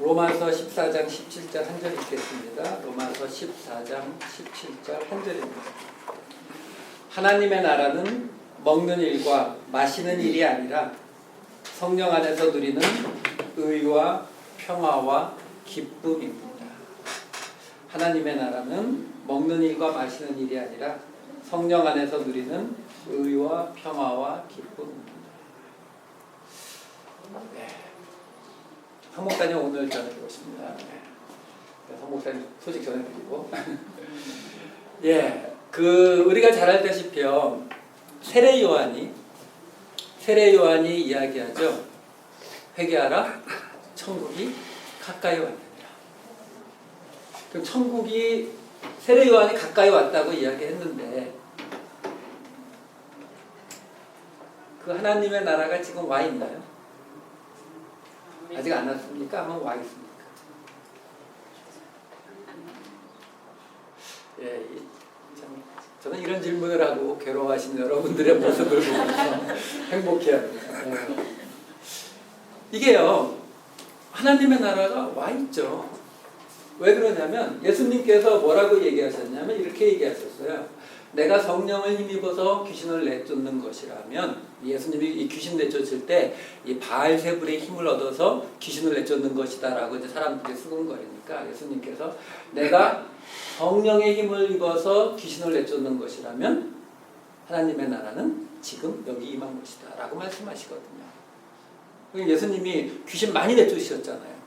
로마서 14장 17절 한 절 읽겠습니다. 로마서 14장 17절 한 절입니다. 하나님의 나라는 먹는 일과 마시는 일이 아니라 성령 안에서 누리는 의와 평화와 기쁨입니다. 하나님의 나라는 먹는 일과 마시는 일이 아니라 성령 안에서 누리는 의와 평화와 기쁨입니다. 네. 한 목사님 오늘 전해드리고 싶습니다. 네. 한 목사님 소식 전해드리고 예, 그 우리가 잘 알다시피요 세례 요한이 세례 요한이 이야기하죠. 회개하라, 천국이 가까이 왔느니라. 그럼 천국이 세례 요한이 가까이 왔다고 이야기했는데 그 하나님의 나라가 지금 와 있나요? 아직 안 왔습니까? 한번 와 있습니까? 예, 이- 참, 저는 이런 질문을 하고 괴로워하시는 여러분들의 모습을 보면서 행복해합니다. 예. 이게요, 하나님의 나라가 와 있죠. 왜 그러냐면 예수님께서 뭐라고 얘기하셨냐면 이렇게 얘기하셨어요. 내가 성령을 힘입어서 귀신을 내쫓는 것이라면 예수님이 이 귀신 내쫓을 때 이 바알세불의 힘을 얻어서 귀신을 내쫓는 것이다라고 이제 사람들이 수근거리니까 예수님께서 내가 성령의 힘을 입어서 귀신을 내쫓는 것이라면 하나님의 나라는 지금 여기 임한 것이다라고 말씀하시거든요. 예수님이 귀신 많이 내쫓으셨잖아요.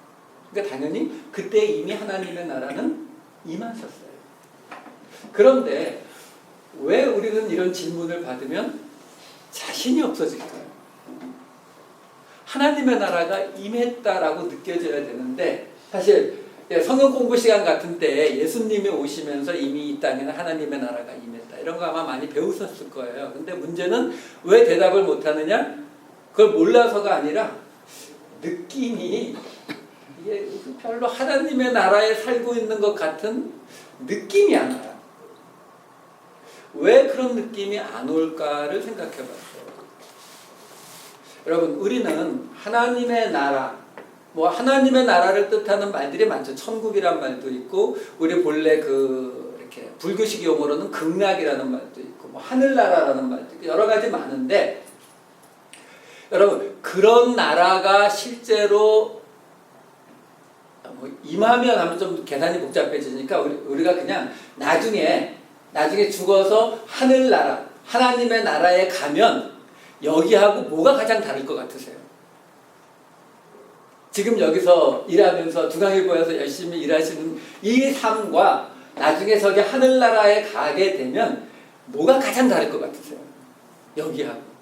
그러니까 당연히 그때 이미 하나님의 나라는 임하셨어요. 그런데 왜 우리는 이런 질문을 받으면 자신이 없어질까요? 하나님의 나라가 임했다라고 느껴져야 되는데 사실 예, 성경 공부 시간 같은 때 예수님이 오시면서 이미 이 땅에는 하나님의 나라가 임했다 이런 거 아마 많이 배우셨을 거예요. 근데 문제는 왜 대답을 못하느냐? 그걸 몰라서가 아니라 느낌이 이게 별로 하나님의 나라에 살고 있는 것 같은 느낌이 안 와요. 왜 그런 느낌이 안 올까를 생각해 봤어요. 여러분, 우리는 하나님의 나라, 뭐 하나님의 나라를 뜻하는 말들이 많죠. 천국이란 말도 있고, 우리 본래 그 이렇게 불교식 용어로는 극락이라는 말도 있고, 뭐 하늘나라라는 말도 있고, 여러 가지 많은데, 여러분, 그런 나라가 실제로 뭐 임하면 하면 좀 계산이 복잡해지니까 우리, 우리가 그냥 나중에 나중에 죽어서 하늘나라 하나님의 나라에 가면 여기하고 뭐가 가장 다를 것 같으세요? 지금 여기서 일하면서 중앙일보에서 열심히 일하시는 이 삶과 나중에 저기 하늘나라에 가게 되면 뭐가 가장 다를 것 같으세요? 여기하고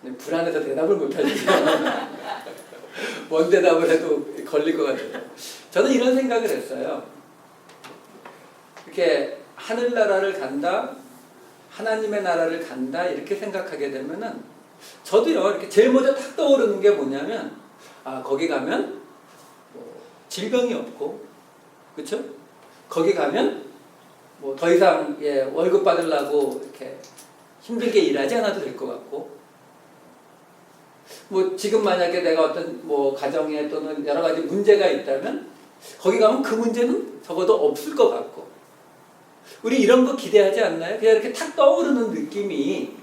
네, 불안해서 대답을 못하시죠. 뭔 대답을 해도 걸릴 것 같아요. 저는 이런 생각을 했어요. 이렇게 하늘나라를 간다, 하나님의 나라를 간다 이렇게 생각하게 되면은 저도요 이렇게 제일 먼저 탁 떠오르는 게 뭐냐면 아 거기 가면 뭐 질병이 없고 그렇죠? 거기 가면 뭐 더 이상 예, 월급 받으려고 이렇게 힘들게 일하지 않아도 될 것 같고 뭐 지금 만약에 내가 어떤 뭐 가정에 또는 여러 가지 문제가 있다면 거기 가면 그 문제는 적어도 없을 것 같고 우리 이런 거 기대하지 않나요? 그냥 이렇게 탁 떠오르는 느낌이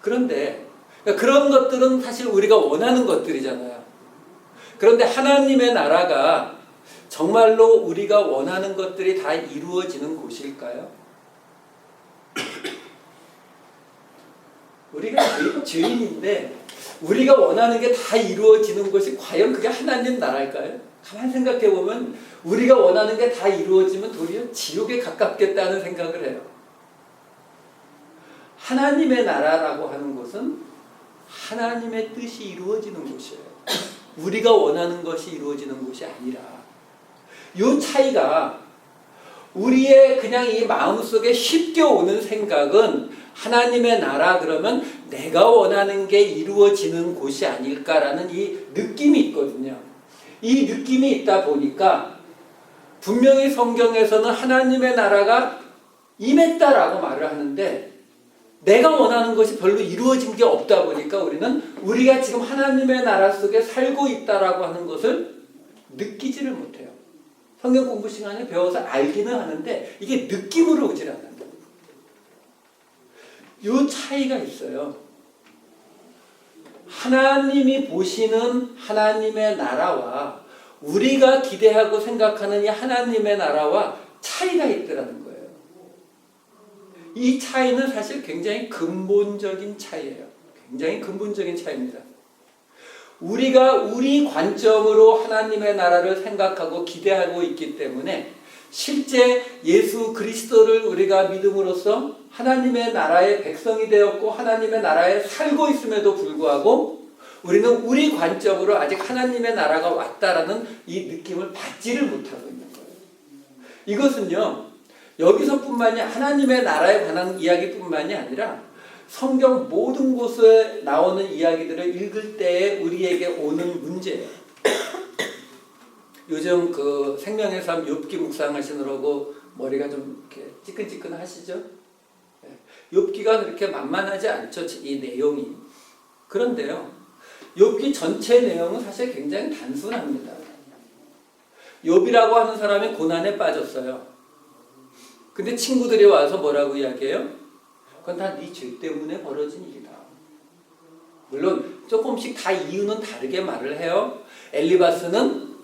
그런데 그러니까 그런 것들은 사실 우리가 원하는 것들이잖아요. 그런데 하나님의 나라가 정말로 우리가 원하는 것들이 다 이루어지는 곳일까요? 우리가 죄- 죄인인데 우리가 원하는 게 다 이루어지는 것이 과연 그게 하나님 나라일까요? 가만 생각해 보면 우리가 원하는 게 다 이루어지면 도리어 지옥에 가깝겠다는 생각을 해요. 하나님의 나라라고 하는 것은 하나님의 뜻이 이루어지는 곳이에요. 우리가 원하는 것이 이루어지는 곳이 아니라 이 차이가 우리의 그냥 이 마음속에 쉽게 오는 생각은 하나님의 나라 그러면 내가 원하는 게 이루어지는 곳이 아닐까라는 이 느낌이 있거든요. 이 느낌이 있다 보니까 분명히 성경에서는 하나님의 나라가 임했다라고 말을 하는데 내가 원하는 것이 별로 이루어진 게 없다 보니까 우리는 우리가 지금 하나님의 나라 속에 살고 있다라고 하는 것을 느끼지를 못해요. 성경 공부 시간에 배워서 알기는 하는데 이게 느낌으로 오질 않는다. 요 차이가 있어요. 하나님이 보시는 하나님의 나라와 우리가 기대하고 생각하는 이 하나님의 나라와 차이가 있더라는 거예요. 이 차이는 사실 굉장히 근본적인 차이예요. 굉장히 근본적인 차이입니다. 우리가 우리 관점으로 하나님의 나라를 생각하고 기대하고 있기 때문에 실제 예수 그리스도를 우리가 믿음으로써 하나님의 나라의 백성이 되었고 하나님의 나라에 살고 있음에도 불구하고 우리는 우리 관점으로 아직 하나님의 나라가 왔다라는 이 느낌을 받지를 못하고 있는 거예요. 이것은요, 여기서뿐만이 하나님의 나라에 관한 이야기뿐만이 아니라 성경 모든 곳에 나오는 이야기들을 읽을 때에 우리에게 오는 문제예요. 요즘 그 생명의 삶 욥기 묵상하시느라고 머리가 좀 이렇게 찌끈찌끈 하시죠? 욥기가 그렇게 만만하지 않죠, 이 내용이. 그런데요, 욥기 전체 내용은 사실 굉장히 단순합니다. 욥이라고 하는 사람이 고난에 빠졌어요. 근데 친구들이 와서 뭐라고 이야기해요? 그건 다 네 죄 때문에 벌어진 일이다. 물론 조금씩 다 이유는 다르게 말을 해요. 엘리바스는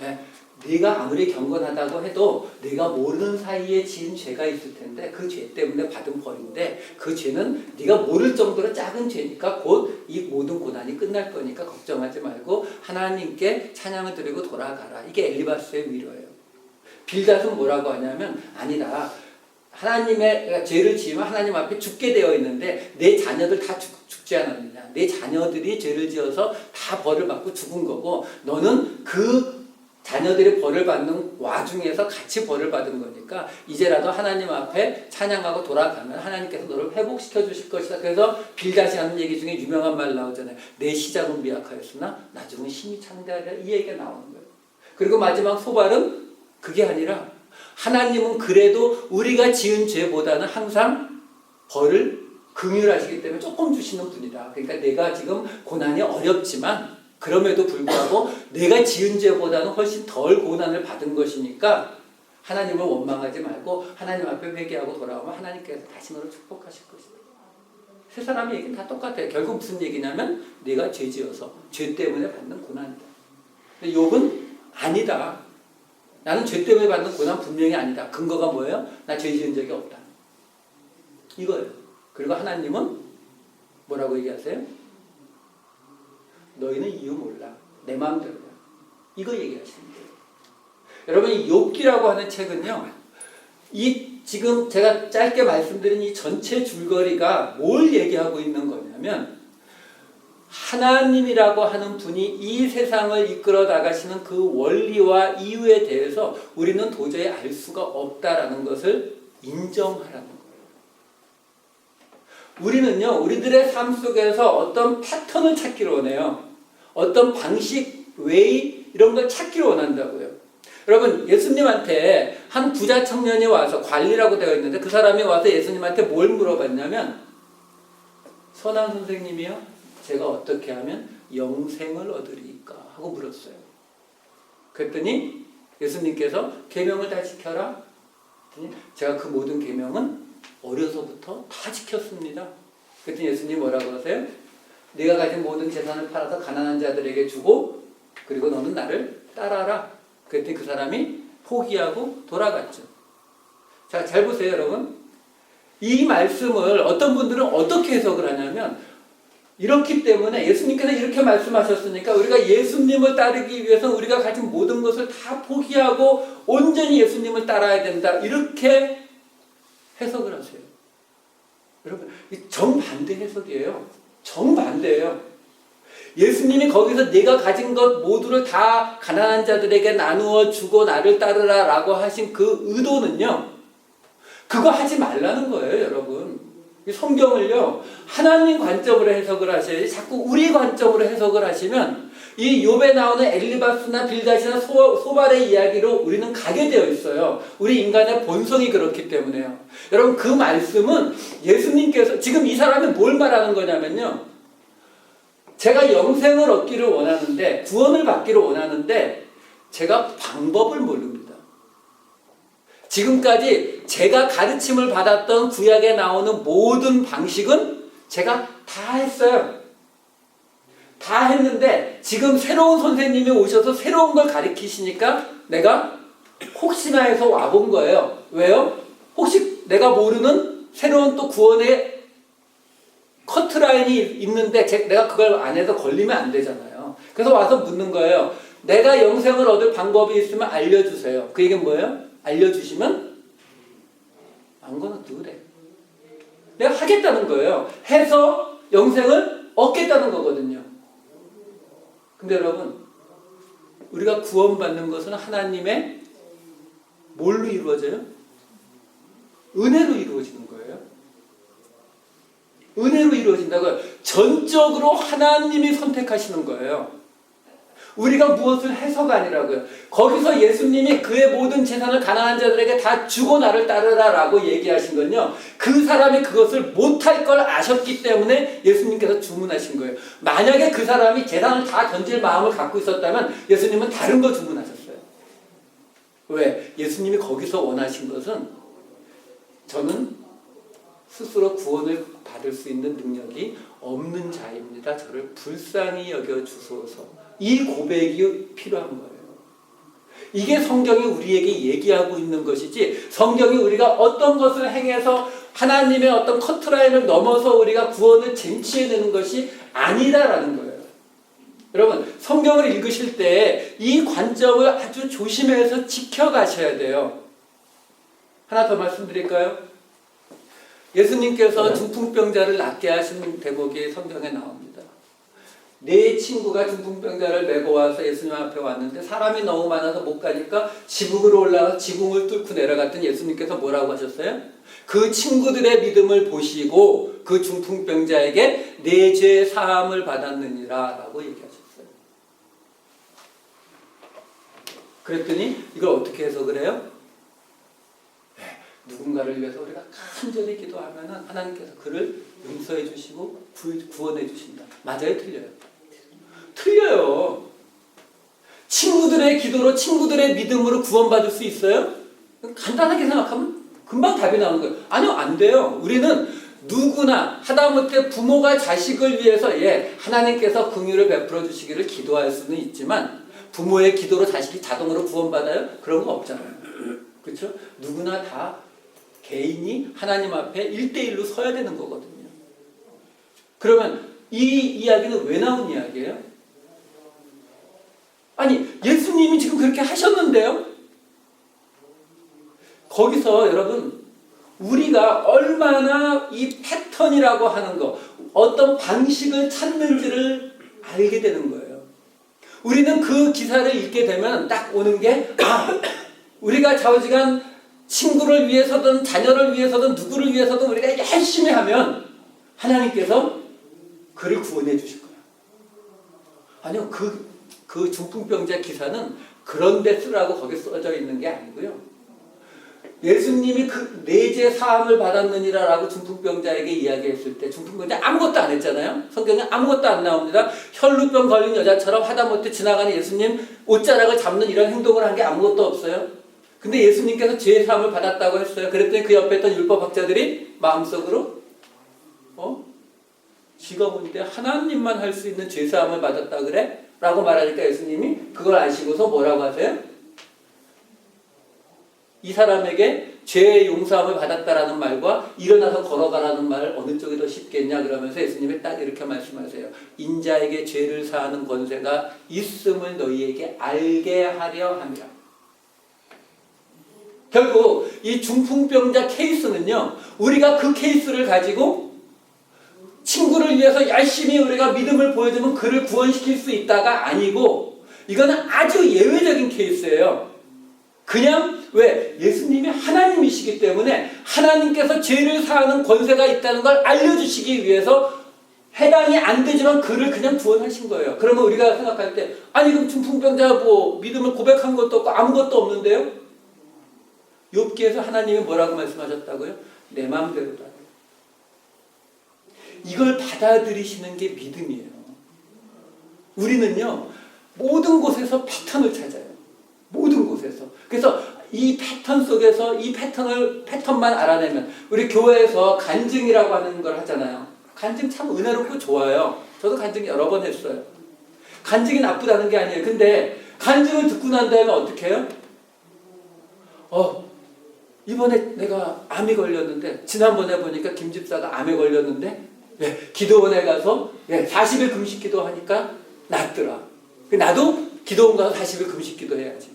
네, 네가 아무리 경건하다고 해도 네가 모르는 사이에 지은 죄가 있을 텐데 그 죄 때문에 받은 벌인데 그 죄는 네가 모를 정도로 작은 죄니까 곧 이 모든 고난이 끝날 거니까 걱정하지 말고 하나님께 찬양을 드리고 돌아가라. 이게 엘리바스의 위로예요. 빌닷은 뭐라고 하냐면 아니다. 하나님의 죄를 지으면 하나님 앞에 죽게 되어 있는데 내 자녀들 다 죽, 죽지 않았느냐. 내 자녀들이 죄를 지어서 다 벌을 받고 죽은 거고 너는 그 자녀들이 벌을 받는 와중에서 같이 벌을 받은 거니까 이제라도 하나님 앞에 찬양하고 돌아가면 하나님께서 너를 회복시켜 주실 것이다. 그래서 빌다시 하는 얘기 중에 유명한 말 나오잖아요. 내 시작은 미약하였으나 나중은 힘이 창대하리라 이 얘기가 나오는 거예요. 그리고 마지막 소발은 그게 아니라 하나님은 그래도 우리가 지은 죄보다는 항상 벌을 긍휼하시기 때문에 조금 주시는 분이다. 그러니까 내가 지금 고난이 어렵지만 그럼에도 불구하고 내가 지은 죄보다는 훨씬 덜 고난을 받은 것이니까 하나님을 원망하지 말고 하나님 앞에 회개하고 돌아오면 하나님께서 다시 너를 축복하실 것이다. 세 사람의 얘기는 다 똑같아요. 결국 무슨 얘기냐면 내가 죄 지어서 죄 때문에 받는 고난이다. 근데 욥은 아니다. 나는 죄 때문에 받는 고난 분명히 아니다. 근거가 뭐예요? 나 죄 지은 적이 없다. 이거예요. 그리고 하나님은 뭐라고 얘기하세요? 너희는 이유 몰라. 내 마음대로야. 이거 얘기하시는 거예요. 여러분 이 욥기라고 하는 책은요. 이 지금 제가 짧게 말씀드린 이 전체 줄거리가 뭘 얘기하고 있는 거냐면 하나님이라고 하는 분이 이 세상을 이끌어 나가시는 그 원리와 이유에 대해서 우리는 도저히 알 수가 없다라는 것을 인정하라는 거예요. 우리는요, 우리들의 삶 속에서 어떤 패턴을 찾기를 원해요. 어떤 방식, 웨이, 이런 걸 찾기를 원한다고요. 여러분, 예수님한테 한 부자 청년이 와서 관리라고 되어 있는데 그 사람이 와서 예수님한테 뭘 물어봤냐면, 선한 선생님이요, 제가 어떻게 하면 영생을 얻으리까? 하고 물었어요. 그랬더니 예수님께서 계명을 다 지켜라. 제가 그 모든 계명은 어려서부터 다 지켰습니다. 그랬더니 예수님 뭐라고 하세요? 네가 가진 모든 재산을 팔아서 가난한 자들에게 주고 그리고 너는 나를 따라라. 그랬더니 그 사람이 포기하고 돌아갔죠. 자, 잘 보세요, 여러분. 이 말씀을 어떤 분들은 어떻게 해석을 하냐면 이렇기 때문에 예수님께서 이렇게 말씀하셨으니까 우리가 예수님을 따르기 위해서 우리가 가진 모든 것을 다 포기하고 온전히 예수님을 따라야 된다. 이렇게 해석을 하세요. 여러분, 정반대 해석이에요. 정반대예요. 예수님이 거기서 내가 가진 것 모두를 다 가난한 자들에게 나누어 주고 나를 따르라 라고 하신 그 의도는요. 그거 하지 말라는 거예요, 여러분. 이 성경을요 하나님 관점으로 해석을 하셔야지 자꾸 우리 관점으로 해석을 하시면 이 욥에 나오는 엘리바스나 빌다시나 소, 소발의 이야기로 우리는 가게 되어 있어요. 우리 인간의 본성이 그렇기 때문에요. 여러분 그 말씀은 예수님께서 지금 이 사람이 뭘 말하는 거냐면요. 제가 영생을 얻기를 원하는데 구원을 받기를 원하는데 제가 방법을 모릅니다. 지금까지 제가 가르침을 받았던 구약에 나오는 모든 방식은 제가 다 했어요. 다 했는데 지금 새로운 선생님이 오셔서 새로운 걸 가르치시니까 내가 혹시나 해서 와본 거예요. 왜요? 혹시 내가 모르는 새로운 또 구원의 커트라인이 있는데 제- 내가 그걸 안 해서 걸리면 안 되잖아요. 그래서 와서 묻는 거예요. 내가 영생을 얻을 방법이 있으면 알려주세요. 그 얘기는 뭐예요? 알려주시면 아무거나 누래. 내가 하겠다는 거예요. 해서 영생을 얻겠다는 거거든요. 근데 여러분, 우리가 구원받는 것은 하나님의 뭘로 이루어져요? 은혜로 이루어지는 거예요. 은혜로 이루어진다고요. 전적으로 하나님이 선택하시는 거예요. 우리가 무엇을 해서가 아니라고요. 거기서 예수님이 그의 모든 재산을 가난한 자들에게 다 주고 나를 따르라라고 얘기하신 건요. 그 사람이 그것을 못할 걸 아셨기 때문에 예수님께서 주문하신 거예요. 만약에 그 사람이 재산을 다 던질 마음을 갖고 있었다면 예수님은 다른 거 주문하셨어요. 왜? 예수님이 거기서 원하신 것은 저는 스스로 구원을 받을 수 있는 능력이 없는 자입니다. 저를 불쌍히 여겨 주소서. 이 고백이 필요한 거예요. 이게 성경이 우리에게 얘기하고 있는 것이지 성경이 우리가 어떤 것을 행해서 하나님의 어떤 커트라인을 넘어서 우리가 구원을 쟁취해내는 것이 아니다라는 거예요. 여러분 성경을 읽으실 때 이 관점을 아주 조심해서 지켜가셔야 돼요. 하나 더 말씀드릴까요? 예수님께서 중풍병자를 낫게 하신 대목이 성경에 나옵니다. 네 친구가 중풍병자를 메고 와서 예수님 앞에 왔는데 사람이 너무 많아서 못 가니까 지붕으로 올라가 지붕을 뚫고 내려갔더니 예수님께서 뭐라고 하셨어요? 그 친구들의 믿음을 보시고 그 중풍병자에게 내 죄 사함을 받았느니라 라고 얘기하셨어요. 그랬더니 이걸 어떻게 해석을 해요? 네, 누군가를 위해서 우리가 간절히 기도하면 하나님께서 그를 용서해 주시고 구, 구원해 주신다. 맞아요? 틀려요? 틀려요. 친구들의 기도로 친구들의 믿음으로 구원받을 수 있어요? 간단하게 생각하면 금방 답이 나오는 거예요. 아니요, 안 돼요. 우리는 누구나 하다못해 부모가 자식을 위해서 예 하나님께서 긍휼을 베풀어 주시기를 기도할 수는 있지만 부모의 기도로 자식이 자동으로 구원받아요? 그런 거 없잖아요. 그렇죠? 누구나 다 개인이 하나님 앞에 1대1로 서야 되는 거거든요. 그러면 이 이야기는 왜 나온 이야기예요? 아니, 예수님이 지금 그렇게 하셨는데요? 거기서 여러분, 우리가 얼마나 이 패턴이라고 하는 거, 어떤 방식을 찾는지를 알게 되는 거예요. 우리는 그 기사를 읽게 되면 딱 오는 게, 아, 우리가 좌우지간 친구를 위해서든 자녀를 위해서든 누구를 위해서든 우리가 열심히 하면 하나님께서 그를 구원해 주실 거예요. 아니요, 그, 그 중풍병자 기사는 그런 데 쓰라고 거기 써져 있는 게 아니고요. 예수님이 그 내재 사함을 받았느니라라고 중풍병자에게 이야기했을 때 중풍병자 아무것도 안 했잖아요. 성경에 아무것도 안 나옵니다. 혈루병 걸린 여자처럼 하다못해 지나가는 예수님 옷자락을 잡는 이런 행동을 한 게 아무것도 없어요. 근데 예수님께서 죄 사함을 받았다고 했어요. 그랬더니 그 옆에 있던 율법학자들이 마음속으로 어? 지가 뭔데 하나님만 할 수 있는 죄 사함을 받았다 그래? 라고 말하니까 예수님이 그걸 아시고서 뭐라고 하세요? 이 사람에게 죄의 용서함을 받았다라는 말과 일어나서 걸어가라는 말 어느 쪽이 더 쉽겠냐 그러면서 예수님이 딱 이렇게 말씀하세요. 인자에게 죄를 사하는 권세가 있음을 너희에게 알게 하려 함이라. 결국 이 중풍병자 케이스는요. 우리가 그 케이스를 가지고 친구를 위해서 열심히 우리가 믿음을 보여주면 그를 구원시킬 수 있다가 아니고 이거는 아주 예외적인 케이스예요. 그냥 왜 예수님이 하나님이시기 때문에 하나님께서 죄를 사하는 권세가 있다는 걸 알려주시기 위해서 해당이 안 되지만 그를 그냥 구원하신 거예요. 그러면 우리가 생각할 때 아니 그럼 중풍병자 뭐 믿음을 고백한 것도 없고 아무것도 없는데요? 욥기에서 하나님이 뭐라고 말씀하셨다고요? 내 마음대로다. 이걸 받아들이시는 게 믿음이에요. 우리는요 모든 곳에서 패턴을 찾아요. 모든 곳에서. 그래서 이 패턴 속에서 이 패턴을 패턴만 알아내면 우리 교회에서 간증이라고 하는 걸 하잖아요. 간증 참 은혜롭고 좋아요. 저도 간증 여러 번 했어요. 간증이 나쁘다는 게 아니에요. 근데 간증을 듣고 난 다음에 어떻게 해요? 어, 이번에 내가 암이 걸렸는데 지난번에 보니까 김 집사가 암에 걸렸는데 예, 기도원에 가서 예, 40일 금식 기도하니까 낫더라. 나도 기도원 가서 40일 금식 기도해야지.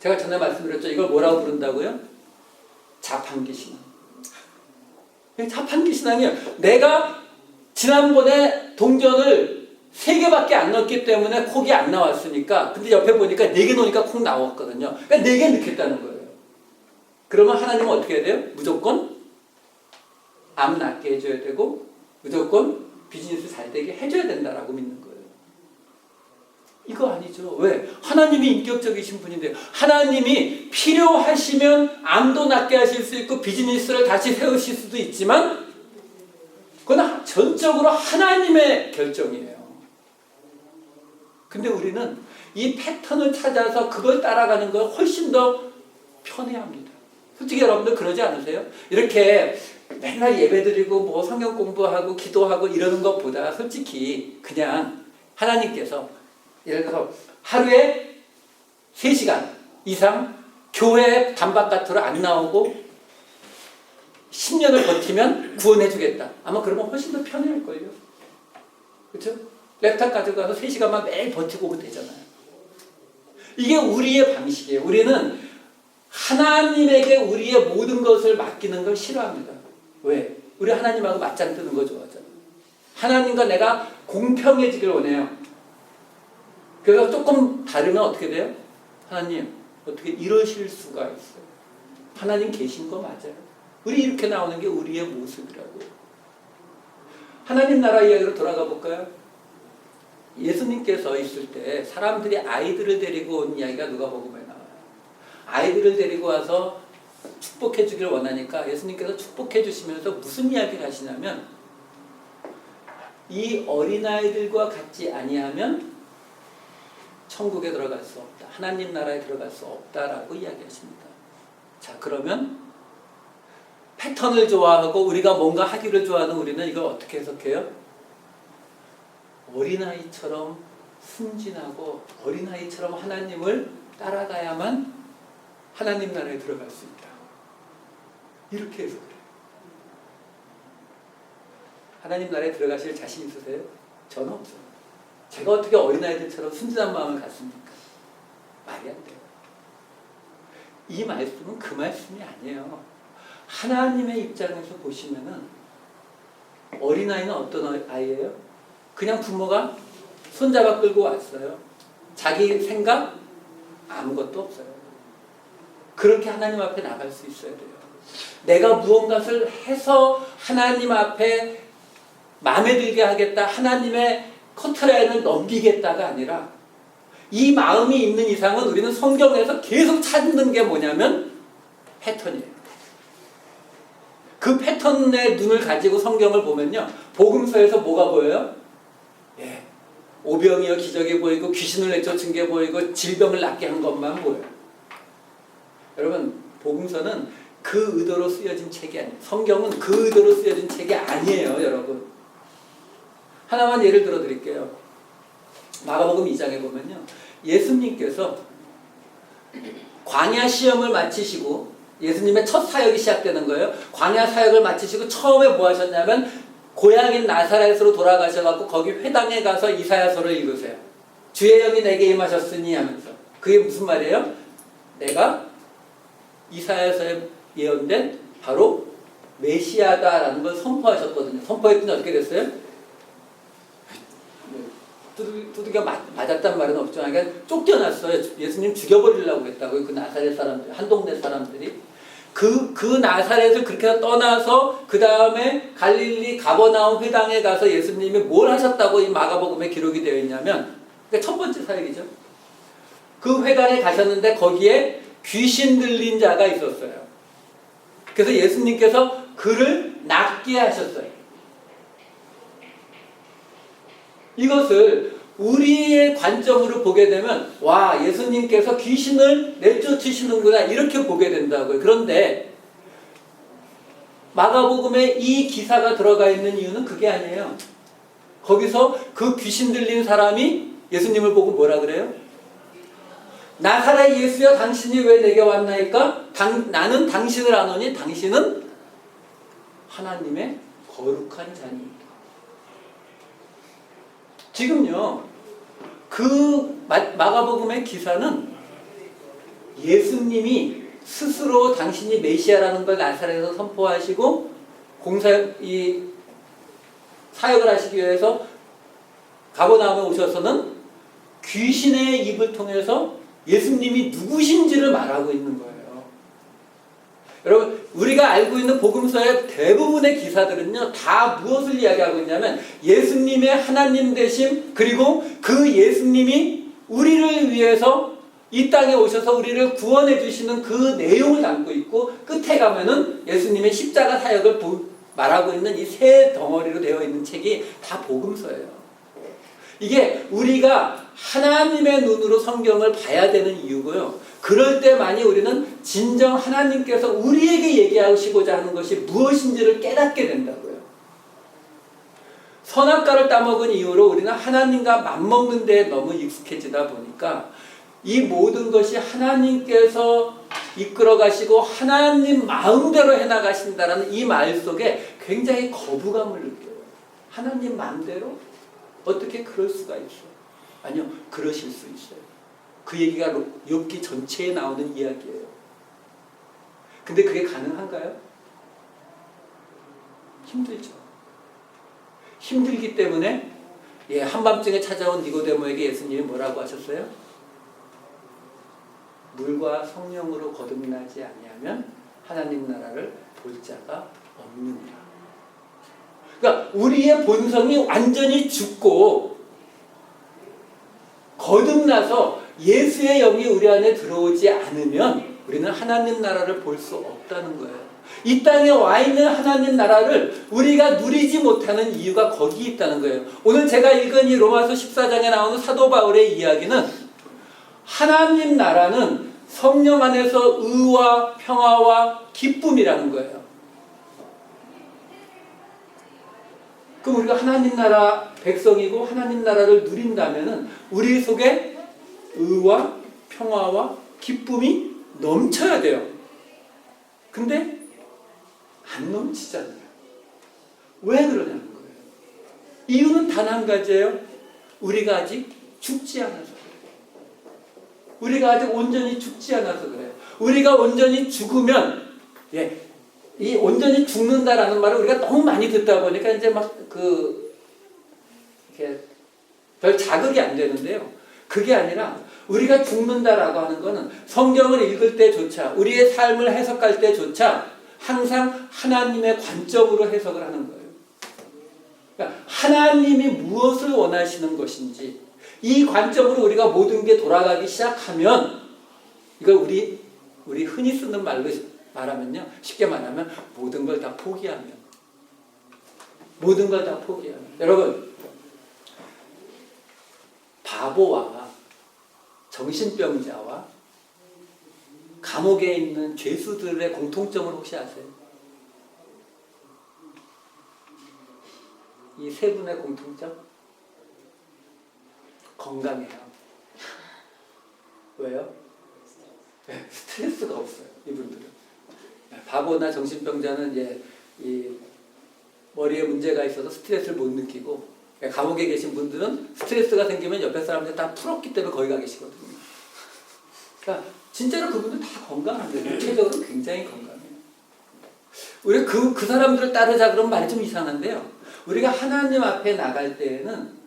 제가 전에 말씀드렸죠. 이걸 뭐라고 부른다고요? 자판기 신앙. 이게 자판기 신앙이에요. 내가 지난번에 동전을 세 개밖에 안 넣었기 때문에 콕이 안 나왔으니까 근데 옆에 보니까 네개 넣으니까 콕 나왔거든요. 그러니까 네개 넣겠다는 거예요. 그러면 하나님은 어떻게 해야 돼요? 무조건 암 낫게 해줘야 되고 무조건 비즈니스 잘 되게 해줘야 된다라고 믿는 거예요. 이거 아니죠. 왜? 하나님이 인격적이신 분인데 하나님이 필요하시면 암도 낫게 하실 수 있고 비즈니스를 다시 세우실 수도 있지만 그건 전적으로 하나님의 결정이에요. 근데 우리는 이 패턴을 찾아서 그걸 따라가는 걸 훨씬 더 편해합니다. 솔직히 여러분들 그러지 않으세요? 이렇게 맨날 예배드리고 뭐 성경 공부하고 기도하고 이러는 것보다 솔직히 그냥 하나님께서 예를 들어서 하루에 3시간 이상 교회 단박가토로 안 나오고 10년을 버티면 구원해 주겠다. 아마 그러면 훨씬 더 편해할걸요. 그렇죠? 랩탑 가져가서 3시간만 매일 버티고 오면 되잖아요. 이게 우리의 방식이에요. 우리는 하나님에게 우리의 모든 것을 맡기는 걸 싫어합니다. 왜? 우리 하나님하고 맞짱 뜨는 거 좋아하잖아요. 하나님과 내가 공평해지길 원해요. 그래서 조금 다르면 어떻게 돼요? 하나님, 어떻게 이러실 수가 있어요? 하나님 계신 거 맞아요. 우리 이렇게 나오는 게 우리의 모습이라고요. 하나님 나라 이야기로 돌아가 볼까요? 예수님께서 있을 때 사람들이 아이들을 데리고 온 이야기가 누가 나와요. 아이들을 데리고 와서 축복해 주길 원하니까 예수님께서 축복해 주시면서 무슨 이야기를 하시냐면 이 어린아이들과 같지 아니하면 천국에 들어갈 수 없다. 하나님 나라에 들어갈 수 없다라고 이야기하십니다. 자, 그러면 패턴을 좋아하고 우리가 뭔가 하기를 좋아하는 우리는 이걸 어떻게 해석해요? 어린아이처럼 순진하고 어린아이처럼 하나님을 따라가야만 하나님 나라에 들어갈 수 있다. 이렇게 해석을 해요. 하나님 나라에 들어가실 자신 있으세요? 저는 없어요. 제가 어떻게 어린아이들처럼 순진한 마음을 갖습니까? 말이 안 돼요. 이 말씀은 그 말씀이 아니에요. 하나님의 입장에서 보시면은 어린아이는 어떤 아이예요? 그냥 부모가 손잡아 끌고 왔어요. 자기 생각 아무것도 없어요. 그렇게 하나님 앞에 나갈 수 있어야 돼요. 내가 무언가를 해서 하나님 앞에 마음에 들게 하겠다. 하나님의 커트라인을 넘기겠다가 아니라 이 마음이 있는 이상은 우리는 성경에서 계속 찾는 게 뭐냐면 패턴이에요. 그 패턴의 눈을 가지고 성경을 보면요. 복음서에서 뭐가 보여요? 예. 오병이어 기적이 보이고 귀신을 내쫓은 게 보이고 질병을 낫게 한 것만 보여요. 여러분, 복음서는 그 의도로 쓰여진 책이 아니에요. 성경은 그 의도로 쓰여진 책이 아니에요, 여러분. 하나만 예를 들어 드릴게요. 마가복음 2장에 보면요. 예수님께서 광야 시험을 마치시고 예수님의 첫 사역이 시작되는 거예요. 광야 사역을 마치시고 처음에 뭐 하셨냐면 고향인 나사렛으로 돌아가셔갖고 거기 회당에 가서 이사야서를 읽으세요. 주의 영이 내게 임하셨으니 하면서 그게 무슨 말이에요? 내가 이사야서에 예언된 바로 메시아다라는 걸 선포하셨거든요. 선포했더니 어떻게 됐어요? 두들- 두들겨 맞, 맞았단 말은 없지만 그러니까 쫓겨났어요. 예수님 죽여버리려고 했다고요. 그 나사렛 사람들, 한 동네 사람들이. 그, 그 나사렛을 그렇게 떠나서 그 다음에 갈릴리 가버나움 회당에 가서 예수님이 뭘 하셨다고 이 마가복음에 기록이 되어 있냐면 그러니까 첫 번째 사역이죠. 그 회당에 가셨는데 거기에 귀신 들린 자가 있었어요. 그래서 예수님께서 그를 낫게 하셨어요. 이것을 우리의 관점으로 보게 되면 와 예수님께서 귀신을 내쫓으시는구나 이렇게 보게 된다고요. 그런데 마가복음에 이 기사가 들어가 있는 이유는 그게 아니에요. 거기서 그 귀신 들린 사람이 예수님을 보고 뭐라 그래요? 나사렛 예수여 당신이 왜 내게 왔나이까? 당, 나는 당신을 아노니 당신은 하나님의 거룩한 자니. 지금요, 그 마- 마가복음의 기사는 예수님이 스스로 당신이 메시아라는 걸 나사렛에서 선포하시고 공사 이 사역을 하시기 위해서 가버나움에 오셔서는 귀신의 입을 통해서 예수님이 누구신지를 말하고 있는 거예요. 여러분, 우리가 알고 있는 복음서의 대부분의 기사들은요, 다 무엇을 이야기하고 있냐면, 예수님의 하나님 되심, 그리고 그 예수님이 우리를 위해서 이 땅에 오셔서 우리를 구원해 주시는 그 내용을 담고 있고, 끝에 가면은 예수님의 십자가 사역을 보- 말하고 있는 이 세 덩어리로 되어 있는 책이 다 복음서예요. 이게 우리가 하나님의 눈으로 성경을 봐야 되는 이유고요. 그럴 때만이 우리는 진정 하나님께서 우리에게 얘기하시고자 하는 것이 무엇인지를 깨닫게 된다고요. 선악과를 따먹은 이후로 우리는 하나님과 맞먹는 데에 너무 익숙해지다 보니까 이 모든 것이 하나님께서 이끌어 가시고 하나님 마음대로 해 나가신다라는 이 말 속에 굉장히 거부감을 느껴요. 하나님 마음대로 어떻게 그럴 수가 있어? 아니요, 그러실 수 있어요. 그 얘기가 욥기 전체에 나오는 이야기예요. 근데 그게 가능한가요? 힘들죠. 힘들기 때문에 예, 한밤중에 찾아온 니고데모에게 예수님이 뭐라고 하셨어요? 물과 성령으로 거듭나지 아니하면 하나님 나라를 볼 자가 없느니라. 그러니까 우리의 본성이 완전히 죽고 거듭나서 예수의 영이 우리 안에 들어오지 않으면 우리는 하나님 나라를 볼 수 없다는 거예요. 이 땅에 와 있는 하나님 나라를 우리가 누리지 못하는 이유가 거기 있다는 거예요. 오늘 제가 읽은 이 로마서 14장에 나오는 사도 바울의 이야기는 하나님 나라는 성령 안에서 의와 평화와 기쁨이라는 거예요. 그럼 우리가 하나님 나라 백성이고 하나님 나라를 누린다면은 우리 속에 의와 평화와 기쁨이 넘쳐야 돼요. 근데 안 넘치잖아요. 왜 그러냐는 거예요. 이유는 단 한 가지예요. 우리가 아직 죽지 않아서. 우리가 아직 온전히 죽지 않아서 그래요. 우리가 온전히 죽으면 예, 이 온전히 죽는다라는 말을 우리가 너무 많이 듣다 보니까 이제 막 그 이렇게 별 자극이 안 되는데요. 그게 아니라 우리가 죽는다라고 하는 거는 성경을 읽을 때조차 우리의 삶을 해석할 때조차 항상 하나님의 관점으로 해석을 하는 거예요. 그러니까 하나님이 무엇을 원하시는 것인지 이 관점으로 우리가 모든 게 돌아가기 시작하면 이걸 우리 우리 흔히 쓰는 말로 말하면요. 쉽게 말하면 모든 걸 다 포기하면 모든 걸 다 포기하면 여러분 바보와 정신병자와 감옥에 있는 죄수들의 공통점을 혹시 아세요? 이 세 분의 공통점? 건강해요. 왜요? 네, 스트레스가 없어요. 이분들은. 네, 바보나 정신병자는 이제 이 머리에 문제가 있어서 스트레스를 못 느끼고 네, 감옥에 계신 분들은 스트레스가 생기면 옆에 사람들 다 풀었기 때문에 거기 가 계시거든요. 그러니까 진짜로 그분들 다 건강한데 육체적으로 굉장히 건강해요. 우리 그, 그 사람들을 따르자 그러면 말이 좀 이상한데요. 우리가 하나님 앞에 나갈 때에는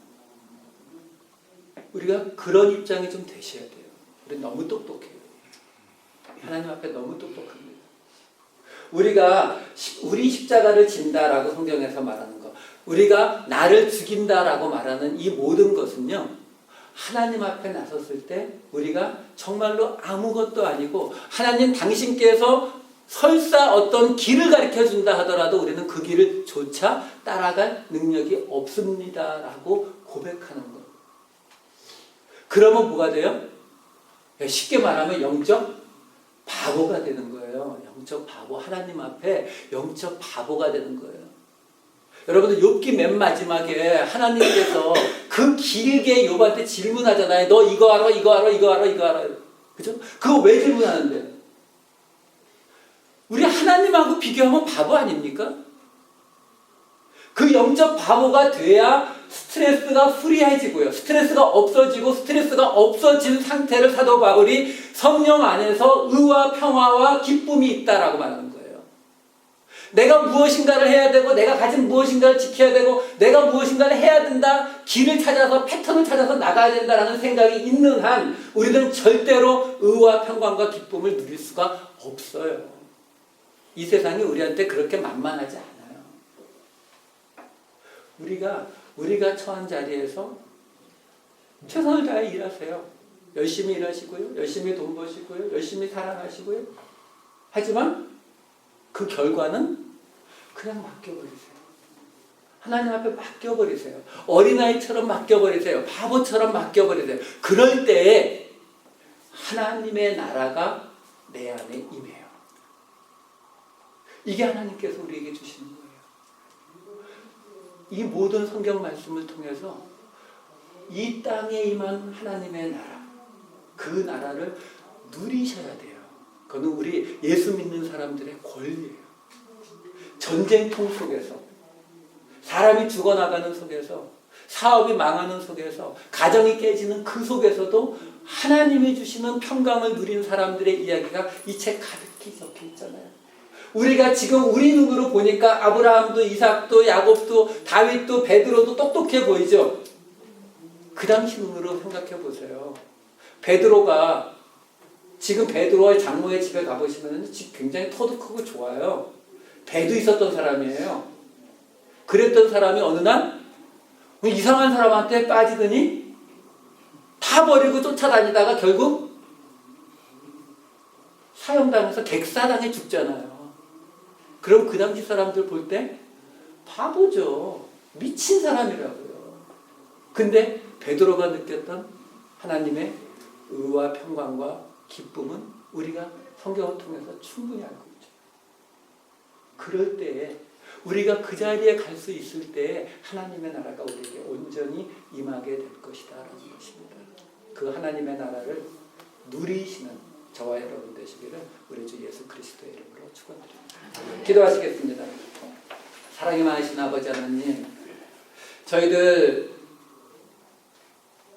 우리가 그런 입장이 좀 되셔야 돼요. 우리 너무 똑똑해요. 하나님 앞에 너무 똑똑합니다. 우리가 시- 우리 십자가를 진다라고 성경에서 말하는 거, 우리가 나를 죽인다라고 말하는 이 모든 것은요, 하나님 앞에 나섰을 때 우리가 정말로 아무것도 아니고 하나님 당신께서 설사 어떤 길을 가르쳐 준다 하더라도 우리는 그 길을 조차 따라갈 능력이 없습니다라고 고백하는 것. 그러면 뭐가 돼요? 쉽게 말하면 영적 바보가 되는 거예요. 영적 바보. 하나님 앞에 영적 바보가 되는 거예요. 여러분들 욥기 맨 마지막에 하나님께서 그 길게 욥한테 질문하잖아요. 너 이거 알아? 이거 알아? 이거 알아? 이거 알아? 그죠? 그거 왜 질문하는데? 우리 하나님하고 비교하면 바보 아닙니까? 그 영적 바보가 돼야 스트레스가 프리해지고요. 스트레스가 없어지고 스트레스가 없어진 상태를 사도 바울이 성령 안에서 의와 평화와 기쁨이 있다라고 말하는 거예요. 내가 무엇인가를 해야 되고 내가 가진 무엇인가를 지켜야 되고 내가 무엇인가를 해야 된다. 길을 찾아서 패턴을 찾아서 나가야 된다라는 생각이 있는 한 우리는 절대로 의와 평강과 기쁨을 누릴 수가 없어요. 이 세상이 우리한테 그렇게 만만하지 않아요. 우리가 우리가 처한 자리에서 최선을 다해 일하세요. 열심히 일하시고요. 열심히 돈 버시고요. 열심히 사랑하시고요. 하지만 그 결과는 그냥 맡겨버리세요. 하나님 앞에 맡겨버리세요. 어린아이처럼 맡겨버리세요. 바보처럼 맡겨버리세요. 그럴 때에 하나님의 나라가 내 안에 임해요. 이게 하나님께서 우리에게 주시는. 이 모든 성경 말씀을 통해서 이 땅에 임한 하나님의 나라, 그 나라를 누리셔야 돼요. 그거는 우리 예수 믿는 사람들의 권리예요. 전쟁통 속에서, 사람이 죽어나가는 속에서, 사업이 망하는 속에서, 가정이 깨지는 그 속에서도 하나님이 주시는 평강을 누린 사람들의 이야기가 이 책 가득히 적혀 있잖아요. 우리가 지금 우리 눈으로 보니까 아브라함도 이삭도 야곱도 다윗도 베드로도 똑똑해 보이죠. 그 당시 눈으로 생각해 보세요. 베드로가 지금 베드로의 장모의 집에 가보시면 집 굉장히 터도 크고 좋아요. 배도 있었던 사람이에요. 그랬던 사람이 어느 날 이상한 사람한테 빠지더니 다 버리고 쫓아다니다가 결국 사형당해서 객사당해 죽잖아요. 그럼 그 당시 사람들 볼 때 바보죠. 미친 사람이라고요. 근데 베드로가 느꼈던 하나님의 의와 평강과 기쁨은 우리가 성경을 통해서 충분히 알고 있죠. 그럴 때에 우리가 그 자리에 갈 수 있을 때에 하나님의 나라가 우리에게 온전히 임하게 될 것이다 라는 것입니다. 그 하나님의 나라를 누리시는 저와 여러분 되시기를 우리 주 예수 그리스도의 이름으로 축원드립니다. 기도하시겠습니다. 사랑이 많으신 아버지 하나님, 저희들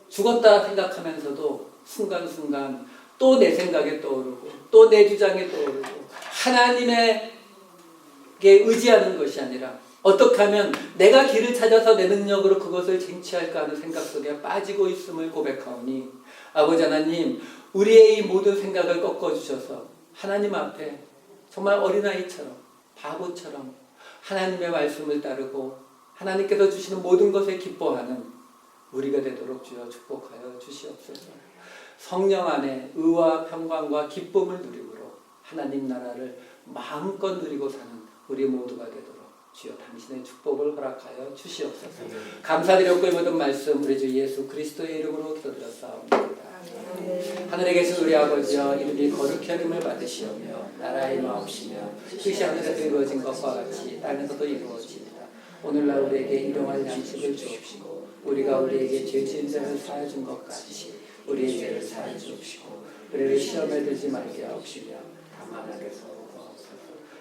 죽었다 생각하면서도 순간순간 또 내 생각에 떠오르고 또 내 주장에 떠오르고 하나님에게 의지하는 것이 아니라 어떻게 하면 내가 길을 찾아서 내 능력으로 그것을 쟁취할까 하는 생각 속에 빠지고 있음을 고백하오니 아버지 하나님 우리의 이 모든 생각을 꺾어주셔서 하나님 앞에 정말 어린아이처럼 바보처럼 하나님의 말씀을 따르고 하나님께서 주시는 모든 것에 기뻐하는 우리가 되도록 주여 축복하여 주시옵소서. 성령 안에 의와 평강과 기쁨을 누리므로 하나님 나라를 마음껏 누리고 사는 우리 모두가 되도록 주여 당신의 축복을 허락하여 주시옵소서. 감사드렸고 이 모든 말씀 우리 주 예수 그리스도의 이름으로 기도드렸사옵니다. 하늘에 계신 우리 아버지여 이름이 거룩히 여김을 받으시오며 나라의 마옵시며 뜻이 하늘에서 이루어진 것과 같이 땅에서도 이루어지이다. 오늘날 우리에게 일용할 양식을 주옵시고 우리가 우리에게 죄 지은 자를 사하여 준것 같이 우리의 죄를 사하여 주옵시고 우리를 시험에 들지 말게 하옵시며 다만 악에서.